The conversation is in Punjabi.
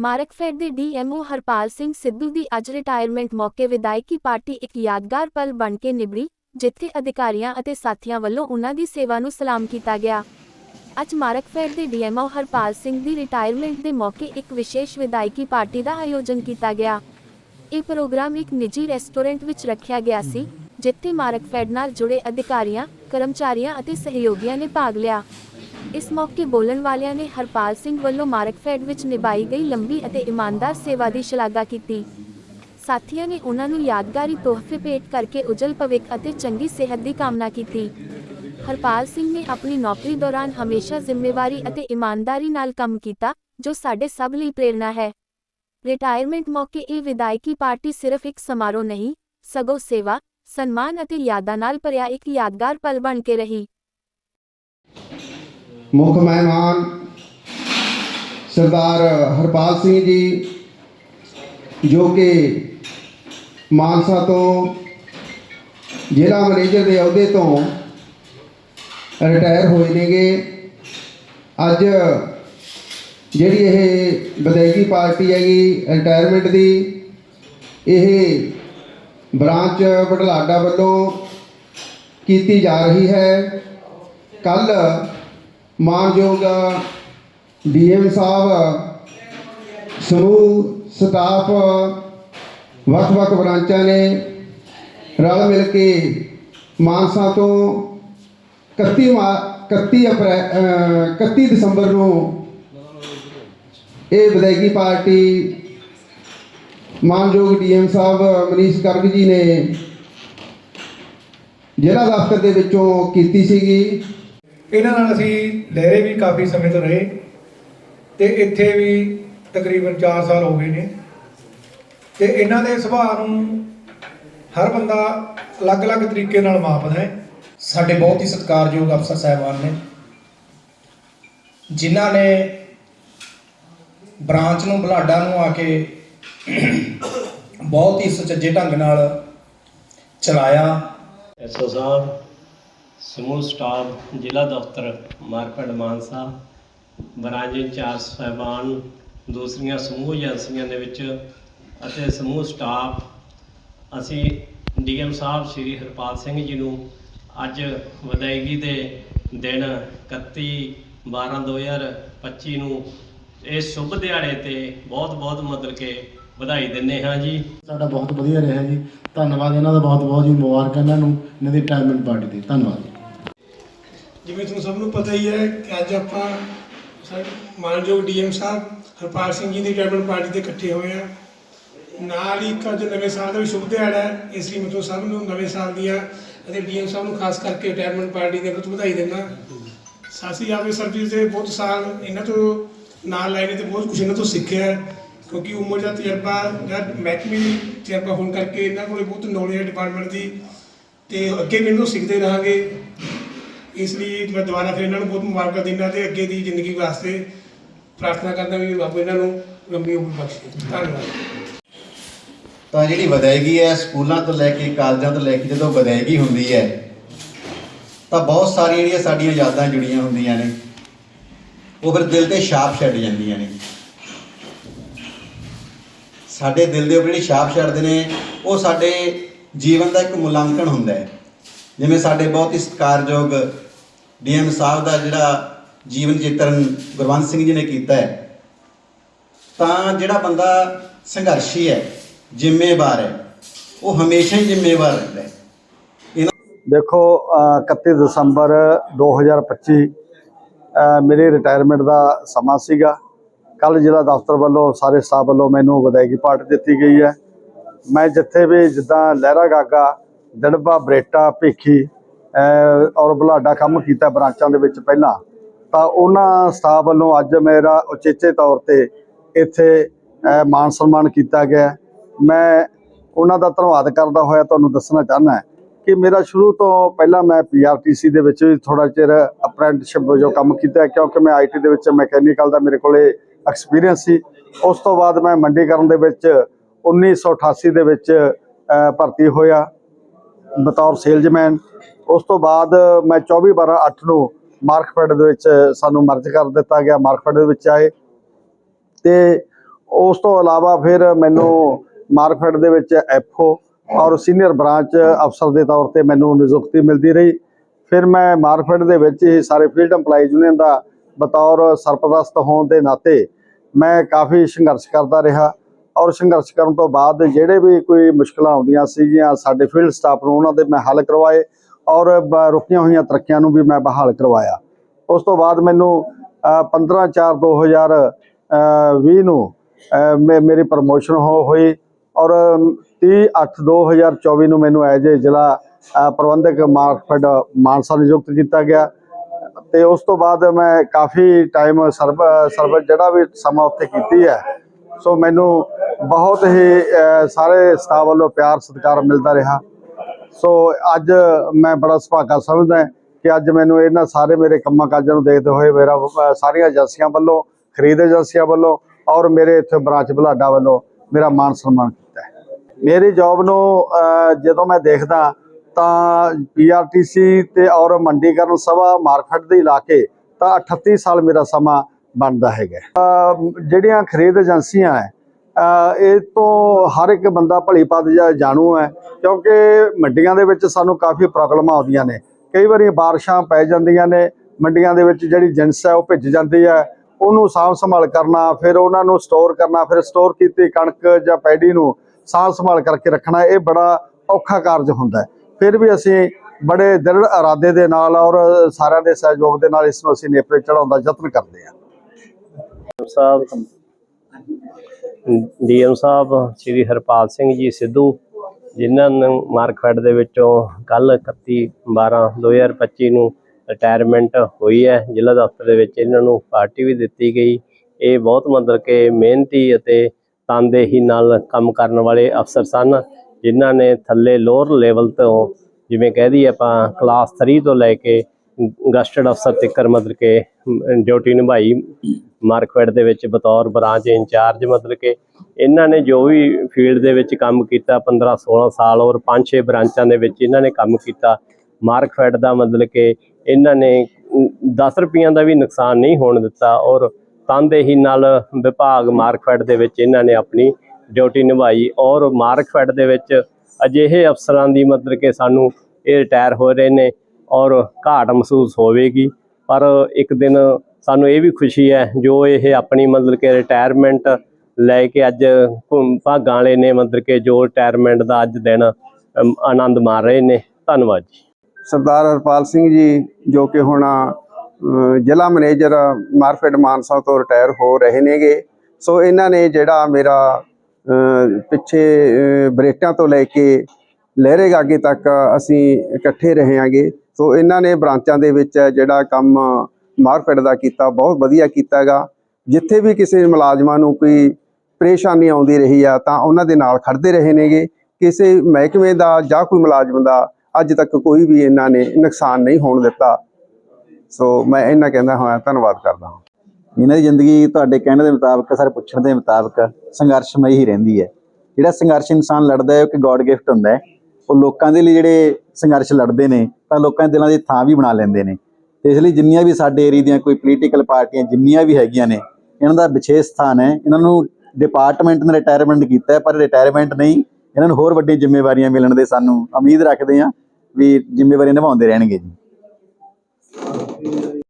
ਮਾਰਕਫੈਡ ਦੇ ਡੀਐਮਓ ਹਰਪਾਲ ਸਿੰਘ ਸਿੱਧੂ ਦੀ ਅੱਜ ਰਿਟਾਇਰਮੈਂਟ ਮੌਕੇ ਵਿਦਾਇਕੀ ਪਾਰਟੀ ਇੱਕ ਯਾਦਗਾਰ ਪਲ ਬਣ ਕੇ ਨਿਭੜੀ ਜਿੱਥੇ ਅਧਿਕਾਰੀਆਂ ਅਤੇ ਸਾਥੀਆਂ ਵੱਲੋਂ ਉਨ੍ਹਾਂ ਦੀ ਸੇਵਾ ਨੂੰ ਸਲਾਮ ਕੀਤਾ ਗਿਆ। ਅੱਜ ਮਾਰਕਫੈਡ ਦੇ ਡੀਐਮਓ ਹਰਪਾਲ ਸਿੰਘ ਦੀ ਰਿਟਾਇਰਮੈਂਟ ਦੇ ਮੌਕੇ ਇੱਕ ਵਿਸ਼ੇਸ਼ ਵਿਦਾਇਕੀ ਪਾਰਟੀ ਦਾ ਆਯੋਜਨ ਕੀਤਾ ਗਿਆ। ਇਹ ਪ੍ਰੋਗਰਾਮ ਇੱਕ ਨਿੱਜੀ ਰੈਸਟੋਰੈਂਟ ਵਿੱਚ ਰੱਖਿਆ ਗਿਆ ਸੀ, ਜਿੱਥੇ ਮਾਰਕਫੈਡ ਨਾਲ ਜੁੜੇ ਅਧਿਕਾਰੀਆਂ, ਕਰਮਚਾਰੀਆਂ ਅਤੇ ਸਹਿਯੋਗੀਆਂ ਨੇ ਭਾਗ ਲਿਆ। ਇਸ ਮੌਕੇ ਬੋਲਣ ਵਾਲਿਆਂ ਨੇ ਹਰਪਾਲ ਸਿੰਘ ਵੱਲੋਂ ਮਾਰਕਫੈਡ ਵਿੱਚ ਨਿਭਾਈ ਗਈ ਲੰਬੀ ਅਤੇ ਇਮਾਨਦਾਰ ਸੇਵਾ ਦੀ ਸ਼ਲਾਘਾ ਕੀਤੀ। ਸਾਥੀਆਂ ਨੇ ਉਹਨਾਂ ਨੂੰ ਯਾਦਗਾਰੀ ਤੋਹਫੇ ਭੇਟ ਕਰਕੇ ਉਜਲ ਭਵਿੱਖ ਅਤੇ ਚੰਗੀ ਸਿਹਤ ਦੀ ਕਾਮਨਾ ਕੀਤੀ। ਹਰਪਾਲ ਸਿੰਘ ਨੇ ਆਪਣੀ ਨੌਕਰੀ ਦੌਰਾਨ ਹਮੇਸ਼ਾ ਜ਼ਿੰਮੇਵਾਰੀ ਅਤੇ ਇਮਾਨਦਾਰੀ ਨਾਲ ਕੰਮ ਕੀਤਾ, ਜੋ ਸਾਡੇ ਸਭ ਲਈ ਪ੍ਰੇਰਣਾ ਹੈ। ਰਿਟਾਇਰਮੈਂਟ ਮੌਕੇ ਇਹ ਵਿਦਾਇਕੀ ਪਾਰਟੀ ਸਿਰਫ ਇੱਕ ਸਮਾਰੋਹ ਨਹੀਂ, ਸਗੋਂ ਸੇਵਾ, ਸਨਮਾਨ ਅਤੇ ਯਾਦਾਂ ਨਾਲ ਭਰਿਆ ਇੱਕ ਯਾਦਗਾਰ ਪਲ ਬਣ ਕੇ ਰਹੀ। ਮੁੱਖ ਮਹਿਮਾਨ ਸਰਦਾਰ ਹਰਪਾਲ ਸਿੰਘ ਜੀ, ਜੋ ਕਿ ਮਾਨਸਾ ਤੋਂ ਜ਼ਿਲ੍ਹਾ ਮੈਨੇਜਰ ਦੇ ਅਹੁਦੇ ਤੋਂ ਰਿਟਾਇਰ ਹੋਏ ਨੇਗੇ। ਅੱਜ ਜਿਹੜੀ ਇਹ ਵਿਦਾਇਗੀ ਪਾਰਟੀ ਹੈਗੀ ਰਿਟਾਇਰਮੈਂਟ ਦੀ, ਇਹ ਬ੍ਰਾਂਚ ਬਡਲਾਡਾ ਵੱਲੋਂ ਕੀਤੀ ਜਾ ਰਹੀ ਹੈ। ਕੱਲ ਮਾਨਯੋਗ ਡੀਐਮ ਸਾਹਿਬ, ਸਮੂਹ, ਸਟਾਫ ਵੱਖ-ਵੱਖ ਬ੍ਰਾਂਚਾਂ ਨੇ ਰਲ ਮਿਲ ਕੇ ਮਾਨਸਾ ਤੋਂ 31 ਮਾ- 31 ਅਪ੍ਰੈਲ 31 ਦਸੰਬਰ ਨੂੰ ਇਹ ਵਿਦਾਇਗੀ ਪਾਰਟੀ ਮਾਨਯੋਗ ਡੀਐਮ ਸਾਹਿਬ ਮਨੀਸ਼ ਕਰਗ ਜੀ ਨੇ ਜ਼ਿਲ੍ਹਾ ਦਫ਼ਤਰ ਦੇ ਵਿੱਚੋਂ ਕੀਤੀ ਸੀਗੀ। ਇਹਨਾਂ ਨਾਲ ਅਸੀਂ ਲਹਿਰੇ ਵੀ ਕਾਫੀ ਸਮੇਂ ਤੋਂ ਰਹੇ ਤੇ ਇੱਥੇ ਵੀ ਤਕਰੀਬਨ 4 ਸਾਲ ਹੋ ਗਏ ਨੇ। ਤੇ ਇਹਨਾਂ ਦੇ ਸੁਭਾਅ ਨੂੰ ਹਰ ਬੰਦਾ ਅਲੱਗ-ਅਲੱਗ ਤਰੀਕੇ ਨਾਲ ਮਾਪਦਾ ਹੈ। ਸਾਡੇ ਬਹੁਤ ਹੀ ਸਤਿਕਾਰਯੋਗ ਅਫਸਰ ਸਾਹਿਬਾਨ ਨੇ ਜਿਨ੍ਹਾਂ ਨੇ ਬ੍ਰਾਂਚ ਨੂੰ ਬਲਾਡਾ ਨੂੰ ਆ ਕੇ ਬਹੁਤ ਹੀ ਸੁਚੱਜੇ ਢੰਗ ਨਾਲ ਚਲਾਇਆ। ਐਸਓ ਸਾਹਿਬ ਸਮੂਹ ਸਟਾਫ, ਜ਼ਿਲ੍ਹਾ ਦਫ਼ਤਰ ਮਾਰਕਫੈਡ ਮਾਨਸਾ, ਬਰਾਂਚ ਇੰਚਾਰਜ ਸਾਹਿਬਾਨ, ਦੂਸਰੀਆਂ ਸਮੂਹ ਏਜੰਸੀਆਂ ਦੇ ਵਿੱਚ ਅਤੇ ਸਮੂਹ ਸਟਾਫ। ਅਸੀਂ ਡੀਐਮ ਸਾਹਿਬ ਸ੍ਰੀ ਹਰਪਾਲ ਸਿੰਘ ਜੀ ਨੂੰ ਅੱਜ ਵਿਦਾਇਗੀ ਦੇ ਦਿਨ 31 12 2025 ਨੂੰ ਇਹ ਸ਼ੁਭ ਦਿਹਾੜੇ ਤੇ ਬਹੁਤ ਬਹੁਤ ਮਤਲਬ ਕਿ ਵਧਾਈ ਦਿੰਦੇ ਹਾਂ ਜੀ। ਸਾਡਾ ਬਹੁਤ ਵਧੀਆ ਰਿਹਾ ਜੀ। ਧੰਨਵਾਦ ਇਹਨਾਂ ਦਾ ਬਹੁਤ ਬਹੁਤ ਜੀ ਮੁਬਾਰਕਾਂ ਇਹਨਾਂ ਨੂੰ ਇਹਨਾਂ ਦੀ ਰਿਟਾਇਰਮੈਂਟ ਪਾਰਟੀ ਦੀ ਧੰਨਵਾਦ ਜੀ। ਜਿਵੇਂ ਤੁਹਾਨੂੰ ਸਭ ਨੂੰ ਪਤਾ ਹੀ ਹੈ ਕਿ ਅੱਜ ਆਪਾਂ ਮਾਨਯੋਗ ਡੀਐਮ ਸਾਹਿਬ ਹਰਪਾਲ ਸਿੰਘ ਜੀ ਦੀ ਰਿਟਾਇਰਮੈਂਟ ਪਾਰਟੀ ਤੇ ਇਕੱਠੇ ਹੋਏ ਆ। ਨਾਲ ਹੀ ਅੱਜ ਨਵੇਂ ਸਾਲ ਦਾ ਵੀ ਸ਼ੁਭ ਦਿਹਾੜਾ ਹੈ। ਇਸ ਲਈ ਮੈਂ ਤੁਹਾਨੂੰ ਸਭ ਨੂੰ ਨਵੇਂ ਸਾਲ ਦੀਆਂ ਅਤੇ ਡੀਐਮ ਸਾਹਿਬ ਨੂੰ ਖਾਸ ਕਰਕੇ ਰਿਟਾਇਰਮੈਂਟ ਪਾਰਟੀ ਦੇ ਬਹੁਤ ਵਧਾਈ ਦਿੰਦਾ। ਸਾਸੀ ਆਪਣੀ ਸਰਵਿਸ ਦੇ ਬਹੁਤ ਸਾਲ ਇਹਨਾਂ ਤੋਂ ਨਾਲ ਨੇ ਤੇ ਬਹੁਤ ਕੁਝ ਇਹਨਾਂ ਤੋਂ ਸਿੱਖਿਆ ਹੈ। ਕਿਉਂਕਿ ਉਮਰ ਦਾ ਤਜਰਬਾ ਜਾਂ ਮਹਿਕਮੇ ਦੀ ਤਜਰਬਾ ਹੋਣ ਕਰਕੇ ਇਹਨਾਂ ਕੋਲੇ ਬਹੁਤ ਨੌਲੇਜ ਹੈ ਡਿਪਾਰਟਮੈਂਟ ਦੀ ਤੇ ਅੱਗੇ ਵੀ ਇਹਨਾਂ ਸਿੱਖਦੇ ਰਹਾਂਗੇ। ਇਸ ਲਈ ਮੈਂ ਦੁਬਾਰਾ ਫਿਰ ਇਹਨਾਂ ਨੂੰ ਬਹੁਤ ਮੁਬਾਰਕਾਂ ਦਿੰਦਾ ਤੇ ਅੱਗੇ ਦੀ ਜ਼ਿੰਦਗੀ ਵਾਸਤੇ ਪ੍ਰਾਰਥਨਾ ਕਰਦਾ ਵੀ ਰੱਬ ਇਹਨਾਂ ਨੂੰ ਲੰਮੀ ਉਮਰ ਬਖਸ਼ੇ। ਧੰਨਵਾਦ। ਤਾਂ ਜਿਹੜੀ ਵਿਦਾਇਗੀ ਹੈ, ਸਕੂਲਾਂ ਤੋਂ ਲੈ ਕੇ ਕਾਲਜਾਂ ਤੋਂ ਲੈ ਕੇ ਜਦੋਂ ਵਿਦਾਇਗੀ ਹੁੰਦੀ ਹੈ, ਤਾਂ ਬਹੁਤ ਸਾਰੀਆਂ ਜਿਹੜੀਆਂ ਸਾਡੀਆਂ ਯਾਦਾਂ ਜੁੜੀਆਂ ਹੁੰਦੀਆਂ ਨੇ। ਉਹ ਫਿਰ ਦਿਲ ਤੇ ਛਾਪ ਛੱਡ ਜਾਂਦੀਆਂ ਨੇ। ਸਾਡੇ ਦਿਲ ਦੇ ਉੱਪਰ ਜਿਹੜੀ ਛਾਪ ਛੱਡਦੇ ਨੇ ਉਹ ਸਾਡੇ ਜੀਵਨ ਦਾ ਇੱਕ ਮੁਲਾਂਕਣ ਹੁੰਦਾ ਹੈ। ਜਿਵੇਂ ਸਾਡੇ ਬਹੁਤ ਹੀ ਸਤਿਕਾਰਯੋਗ ਡੀਐਮ ਸਾਹਿਬ ਦਾ ਜਿਹੜਾ ਜੀਵਨ ਚਿੱਤਰਨ ਗੁਰਵੰਤ ਸਿੰਘ ਜੀ ਨੇ ਕੀਤਾ ਹੈ ਤਾਂ ਜਿਹੜਾ ਬੰਦਾ ਸੰਘਰਸ਼ੀ ਹੈ ਜ਼ਿੰਮੇਵਾਰ ਹੈ ਉਹ ਹਮੇਸ਼ਾ ਹੀ ਜ਼ਿੰਮੇਵਾਰ ਰਹਿੰਦਾ ਹੈ। ਦੇਖੋ ਅ, 31 ਦਸੰਬਰ 2025 ਅ, ਮੇਰੇ ਰਿਟਾਇਰਮੈਂਟ ਦਾ ਸਮਾਂ ਸੀਗਾ। ਕੱਲ ਜ਼ਿਲ੍ਹਾ ਦਫ਼ਤਰ ਵੱਲੋਂ ਸਾਰੇ ਸਟਾਫ ਵੱਲੋਂ ਮੈਨੂੰ ਵਿਦਾਇਗੀ ਪਾਰਟੀ ਦਿੱਤੀ ਗਈ ਹੈ। ਮੈਂ ਜਿੱਥੇ ਵੀ ਜਿੱਦਾਂ ਲਹਿਰਾ ਗਾਗਾ ਦੜਬਾ ਬਰੇਟਾ ਭੇਖੀ ਔਰ ਬੁਲਾਡਾ ਕੰਮ ਕੀਤਾ ਬ੍ਰਾਂਚਾਂ ਦੇ ਵਿੱਚ ਪਹਿਲਾਂ ਤਾਂ ਉਹਨਾਂ ਸਟਾਫ ਵੱਲੋਂ ਅੱਜ ਮੇਰਾ ਉਚੇਚੇ ਤੌਰ ਤੇ ਇੱਥੇ ਅ, ਮਾਨ ਸਨਮਾਨ ਕੀਤਾ ਗਿਆ ਮੈਂ ਉਹਨਾਂ ਦਾ ਧੰਨਵਾਦ ਕਰਦਾ ਹੋਇਆ ਤੁਹਾਨੂੰ ਦੱਸਣਾ ਚਾਹੁੰਦਾ ਕਿ ਮੇਰਾ ਸ਼ੁਰੂ ਤੋਂ ਪਹਿਲਾਂ ਮੈਂ ਪੀਆਰਟੀਸੀ ਦੇ ਵਿੱਚ ਵੀ ਥੋੜਾ ਚਿਰ ਅਪ੍ਰੈਂਟਿਸਸ਼ਿਪ ਵਜੋਂ ਕੰਮ ਕੀਤਾ ਕਿਉਂਕਿ ਮੈਂ ਆਈਟੀ ਦੇ ਵਿੱਚ ਮੈਕੈਨੀਕਲ ਦਾ ਮੇਰੇ ਕੋਲੇ ਐਕਸਪੀਰੀਅੰਸ ਸੀ। ਉਸ ਤੋਂ ਬਾਅਦ ਮੈਂ ਮੰਡੀਕਰਨ ਦੇ ਵਿੱਚ 1988 ਦੇ ਵਿੱਚ ਭਰਤੀ ਹੋਇਆ। ਬਤੌਰ ਸੇਲਜ਼ਮੈਨ। ਉਸ ਤੋਂ ਬਾਅਦ ਮੈਂ 24 12 8 ਨੂੰ ਮਾਰਕਫੈਡ ਦੇ ਵਿੱਚ ਸਾਨੂੰ ਮਰਜ ਕਰ ਦਿੱਤਾ ਗਿਆ। ਮਾਰਕਫੈਡ ਦੇ ਵਿੱਚ ਆਏ। ਤੇ ਉਸ ਤੋਂ ਇਲਾਵਾ ਫਿਰ ਮੈਨੂੰ ਮਾਰਕਫੈਡ ਦੇ ਵਿੱਚ ਐਫਓ ਔਰ ਸੀਨੀਅਰ ਬ੍ਰਾਂਚ ਅਫਸਰ ਦੇ ਤੌਰ ਤੇ ਮੈਨੂੰ ਨਿਯੁਕਤੀ ਮਿਲਦੀ ਰਹੀ। ਫਿਰ ਮੈਂ ਮਾਰਕਫੈਡ ਦੇ ਵਿੱਚ ਹੀ ਸਾਰੇ ਫੀਲਡ EMPLOYEES ਯੂਨੀਅਨ ਦਾ ਬਤੌਰ ਸਰਪ੍ਰਸਤ ਹੋਣ ਦੇ ਨਾਤੇ ਮੈਂ ਕਾਫੀ ਸੰਘਰਸ਼ ਕਰਦਾ ਰਿਹਾ ਔਰ ਸੰਘਰਸ਼ ਕਰਨ ਤੋਂ ਬਾਅਦ ਜਿਹੜੇ ਵੀ ਕੋਈ ਮੁਸ਼ਕਲਾਂ ਆਉਂਦੀਆਂ ਸੀਗੀਆਂ ਸਾਡੇ ਫੀਲਡ ਸਟਾਫ ਨੂੰ ਉਹਨਾਂ ਦੇ ਮੈਂ ਹੱਲ ਕਰਵਾਏ ਔਰ ਰੁਕੀਆਂ ਹੋਈਆਂ ਤਰੱਕੀਆਂ ਨੂੰ ਵੀ ਮੈਂ ਬਹਾਲ ਕਰਵਾਇਆ। ਉਸ ਤੋਂ ਬਾਅਦ ਮੈਨੂੰ 15 4 2020 ਨੂੰ ਮੇ- ਮੇਰੀ ਪ੍ਰਮੋਸ਼ਨ ਹੋ ਹੋਈ ਔਰ 30 8 2024 ਨੂੰ ਮੈਨੂੰ ਐਜ ਏ ਜ਼ਿਲ੍ਹਾ ਪ੍ਰਬੰਧਕ ਮਾਰਕਫੈਡ ਮਾਨਸਾ ਨਿਯੁਕਤ ਕੀਤਾ ਗਿਆ। ਤੇ ਉਸ ਤੋਂ ਬਾਅਦ ਮੈਂ ਕਾਫੀ ਟਾਈਮ ਸਰਵ ਸਰਵਿਸ ਜਿਹੜਾ ਵੀ ਸਮਾਂ ਉੱਥੇ ਕੀਤੀ ਹੈ, ਸੋ ਮੈਨੂੰ ਬਹੁਤ ਹੀ ਸਾਰੇ ਸਟਾਫ ਵੱਲੋਂ ਪਿਆਰ, ਸਤਿਕਾਰ ਮਿਲਦਾ ਰਿਹਾ। ਸੋ ਅੱਜ ਮੈਂ ਬੜਾ ਸੁਭਾਗਾ ਸਮਝਦਾ ਕਿ ਅੱਜ ਮੈਨੂੰ ਇਹਨਾਂ ਸਾਰੇ ਮੇਰੇ ਕੰਮਾਂ ਕਾਜਾਂ ਨੂੰ ਦੇਖਦੇ ਹੋਏ ਮੇਰਾ ਸਾਰੀਆਂ ਏਜੰਸੀਆਂ ਵੱਲੋਂ, ਖਰੀਦ ਏਜੰਸੀਆਂ ਵੱਲੋਂ ਔਰ ਮੇਰੇ ਇੱਥੇ ਬ੍ਰਾਂਚ ਬੁਲਾਡਾ ਵੱਲੋਂ ਮੇਰਾ ਮਾਨ ਸਨਮਾਨ ਕੀਤਾ ਹੈ। ਮੇਰੀ ਜੌਬ ਨੂੰ ਜਦੋਂ ਮੈਂ ਦੇਖਦਾ ਤਾਂ ਪੀਆਰਟੀਸੀ ਤੇ ਔਰ ਮੰਡੀਕਰਨ ਸਭਾ ਮਾਰਕੀਟ ਦੇ ਇਲਾਕੇ ਤਾਂ 38 ਸਾਲ ਮੇਰਾ ਸਮਾਂ ਬਣਦਾ ਹੈਗਾ। ਜਿਹੜੀਆਂ ਖਰੀਦ ਏਜੰਸੀਆਂ ਹੈ ਇਹ ਤੋਂ ਹਰ ਇੱਕ ਬੰਦਾ ਭਲੀ ਪਦ ਜਾਣੂ ਹੈ, ਕਿਉਂਕਿ ਮੰਡੀਆਂ ਦੇ ਵਿੱਚ ਸਾਨੂੰ ਕਾਫੀ ਪ੍ਰੋਬਲਮਾਂ ਆਉਂਦੀਆਂ ਨੇ। ਕਈ ਵਾਰੀ ਬਾਰਿਸ਼ਾਂ ਪੈ ਜਾਂਦੀਆਂ ਨੇ, ਮੰਡੀਆਂ ਦੇ ਵਿੱਚ ਜਿਹੜੀ ਜਿੰਸ ਹੈ ਉਹ ਭਿੱਜ ਜਾਂਦੀ ਹੈ। ਉਹਨੂੰ ਸਾਂਭ ਸੰਭਾਲ ਕਰਨਾ, ਫਿਰ ਉਹਨਾਂ ਨੂੰ ਸਟੋਰ ਕਰਨਾ, ਫਿਰ ਸਟੋਰ ਕੀਤੀ ਕਣਕ ਜਾਂ ਪੈਡੀ ਨੂੰ ਸਾਂਭ ਸੰਭਾਲ ਕਰਕੇ ਰੱਖਣਾ, ਇਹ ਬੜਾ ਔਖਾ ਕਾਰਜ ਹੁੰਦਾ ਹੈ। ਫਿਰ ਵੀ ਅਸੀਂ ਬੜੇ ਦ੍ਰਿੜ ਇਰਾਦੇ ਦੇ ਨਾਲ ਔਰ ਸਾਰਿਆਂ ਦੇ ਸਹਿਯੋਗ ਦੇ ਨਾਲ ਇਸ ਨੂੰ ਅਸੀਂ ਨੇਪਰੇ ਚੜਾਉਣ ਦਾ ਯਤਨ ਕਰਦੇ ਹਾਂ। ਸਾਹਿਬ, ਡੀਐਮ ਸਾਹਿਬ, ਸ੍ਰੀ ਹਰਪਾਲ ਸਿੰਘ ਜੀ ਸਿੱਧੂ, ਜਿਨ੍ਹਾਂ ਨੂੰ ਮਾਰਕਫੈਡ ਦੇ ਵਿੱਚੋਂ ਕੱਲ 31 12 2025 ਨੂੰ ਰਿਟਾਇਰਮੈਂਟ ਹੋਈ ਹੈ। ਜ਼ਿਲ੍ਹਾ ਦਫ਼ਤਰ ਦੇ ਵਿੱਚ ਇਹਨਾਂ ਨੂੰ ਪਾਰਟੀ ਵੀ ਦਿੱਤੀ ਗਈ। ਇਹ ਬਹੁਤ ਮਤਲਬ ਕਿ ਮਿਹਨਤੀ ਅਤੇ ਤਨਦੇਹੀ ਨਾਲ ਕੰਮ ਕਰਨ ਵਾਲੇ ਅਫਸਰ ਸਨ। ਜਿਨ੍ਹਾਂ ਨੇ ਥੱਲੇ ਲੋਅਰ ਲੈਵਲ ਤੋਂ ਜਿਵੇਂ ਕਹਿ ਦਈਏ ਆਪਾਂ ਕਲਾਸ 3 ਤੋਂ ਲੈ ਕੇ ਗਸਟਡ ਅਫਸਰ ਤੱਕ ਮਤਲਬ ਕਿ ਡਿਊਟੀ ਨਿਭਾਈ ਮਾਰਕਫੈਡ ਦੇ ਵਿੱਚ ਬਤੌਰ ਬ੍ਰਾਂਚ ਇੰਚਾਰਜ ਮਤਲਬ ਕਿ ਇਹਨਾਂ ਨੇ ਜੋ ਵੀ ਫੀਲਡ ਦੇ ਵਿੱਚ ਕੰਮ ਕੀਤਾ 15 16 ਸਾਲ ਔਰ 5-6 ਬ੍ਰਾਂਚਾਂ ਦੇ ਵਿੱਚ ਇਹਨਾਂ ਨੇ ਕੰਮ ਕੀਤਾ। ਮਾਰਕਫੈਡ ਦਾ ਮਤਲਬ ਕਿ ਇਹਨਾਂ ਨੇ 10 ਰੁਪਈਆਂ ਦਾ ਵੀ ਨੁਕਸਾਨ ਨਹੀਂ ਹੋਣ ਦਿੱਤਾ ਔਰ ਤਨਦੇਹੀ ਨਾਲ ਵਿਭਾਗ ਮਾਰਕਫੈਡ ਦੇ ਵਿੱਚ ਇਹਨਾਂ ਨੇ ਆਪਣੀ ਡਿਊਟੀ ਨਿਭਾਈ ਔਰ ਮਾਰਕਫੈਡ ਦੇ ਵਿੱਚ ਅਜਿਹੇ ਅਫਸਰਾਂ ਦੀ ਮਤਲਬ ਕਿ ਸਾਨੂੰ ਇਹ ਰਿਟਾਇਰ ਹੋ ਰਹੇ ਨੇ ਔਰ ਘਾਟ ਮਹਿਸੂਸ ਹੋਵੇਗੀ। ਪਰ ਇੱਕ ਦਿਨ ਸਾਨੂੰ ਇਹ ਵੀ ਖੁਸ਼ੀ ਹੈ, ਜੋ ਇਹ ਆਪਣੀ ਮਤਲਬ ਕਿ ਰਿਟਾਇਰਮੈਂਟ ਲੈ ਕੇ ਅੱਜ ਘੁੰਮ ਭਾਗਾਂ ਵਾਲੇ ਨੇ ਮਤਲਬ ਕਿ ਜੋ ਰਿਟਾਇਰਮੈਂਟ ਦਾ ਅੱਜ ਦਿਨ ਆਨੰਦ ਮਾਣ ਰਹੇ ਨੇ। ਧੰਨਵਾਦ ਜੀ। ਸਰਦਾਰ ਹਰਪਾਲ ਸਿੰਘ ਜੀ, ਜੋ ਕਿ ਹੁਣ ਜ਼ਿਲ੍ਹਾ ਮੈਨੇਜਰ ਮਾਰਕੀਟ ਮਾਨਸਾ ਤੋਂ ਰਿਟਾਇਰ ਹੋ ਰਹੇ ਨੇਗੇ। ਸੋ ਇਹਨਾਂ ਨੇ ਜਿਹੜਾ ਮੇਰਾ ਪਿੱਛੇ ਬਰੇਟਾਂ ਤੋਂ ਲੈ ਕੇ ਲਹਿਰੇ ਗਾਗੇ ਤੱਕ ਅਸੀਂ ਇਕੱਠੇ ਰਹੇ ਹਾਂਗੇ। ਸੋ ਇਹਨਾਂ ਨੇ ਬ੍ਰਾਂਚਾਂ ਦੇ ਵਿੱਚ ਜਿਹੜਾ ਕੰਮ ਮਾਰਕੀਟ ਦਾ ਕੀਤਾ, ਬਹੁਤ ਵਧੀਆ ਕੀਤਾਗਾ ਜਿੱਥੇ ਵੀ ਕਿਸੇ ਮੁਲਾਜ਼ਮਾਂ ਨੂੰ ਕੋਈ ਪਰੇਸ਼ਾਨੀ ਆਉਂਦੀ ਰਹੀ ਆ, ਤਾਂ ਉਹਨਾਂ ਦੇ ਨਾਲ ਖੜਦੇ ਰਹੇ ਨੇਗੇ। ਕਿਸੇ ਮਹਿਕਮੇ ਦਾ ਜਾਂ ਕੋਈ ਮੁਲਾਜ਼ਮ ਦਾ ਅੱਜ ਤੱਕ ਕੋਈ ਵੀ ਇਹਨਾਂ ਨੇ ਨੁਕਸਾਨ ਨਹੀਂ ਹੋਣ ਦਿੱਤਾ। ਸੋ ਮੈਂ ਇਹਨਾਂ ਕਹਿੰਦਾ ਹਾਂ, ਧੰਨਵਾਦ ਕਰਦਾ ਹਾਂ। ਇਹਨਾਂ ਦੀ ਜ਼ਿੰਦਗੀ ਤੁਹਾਡੇ ਕਹਿਣ ਦੇ ਮੁਤਾਬਕ, ਸਾਰੇ ਪੁੱਛਣ ਦੇ ਮੁਤਾਬਕ ਸੰਘਰਸ਼ਮਈ ਹੀ ਰਹਿੰਦੀ ਹੈ। ਜਿਹੜਾ ਸੰਘਰਸ਼ ਇਨਸਾਨ ਲੜਦਾ ਹੈ, ਉਹ ਕਿ ਗੋਡ ਗਿਫਟ ਹੁੰਦਾ ਹੈ। ਉਹ ਲੋਕਾਂ ਦੇ ਲਈ ਜਿਹੜੇ ਸੰਘਰਸ਼ ਲੜਦੇ ਨੇ, ਤਾਂ ਲੋਕਾਂ ਦੇ ਦਿਲਾਂ ਦੀ ਥਾਂ ਵੀ ਬਣਾ ਲੈਂਦੇ ਨੇ। ਤੇ ਇਸ ਲਈ ਜਿੰਨੀਆਂ ਵੀ ਸਾਡੇ ਏਰੀਆ ਦੀਆਂ ਕੋਈ ਪੋਲੀਟੀਕਲ ਪਾਰਟੀਆਂ ਜਿੰਨੀਆਂ ਵੀ ਹੈਗੀਆਂ ਨੇ, ਇਹਨਾਂ ਦਾ ਵਿਸ਼ੇਸ਼ ਸਥਾਨ ਹੈ। ਇਹਨਾਂ ਨੂੰ ਡਿਪਾਰਟਮੈਂਟ ਨੇ ਰਿਟਾਇਰਮੈਂਟ ਕੀਤਾ ਹੈ, ਪਰ ਰਿਟਾਇਰਮੈਂਟ ਨਹੀਂ, ਇਹਨਾਂ ਨੂੰ ਹੋਰ ਵੱਡੀਆਂ ਜ਼ਿੰਮੇਵਾਰੀਆਂ ਮਿਲਣ ਦੇ ਸਾਨੂੰ ਉਮੀਦ ਰੱਖਦੇ ਹਾਂ ਵੀ ਜ਼ਿੰਮੇਵਾਰੀਆਂ ਨਿਭਾਉਂਦੇ ਰਹਿਣਗੇ ਜੀ।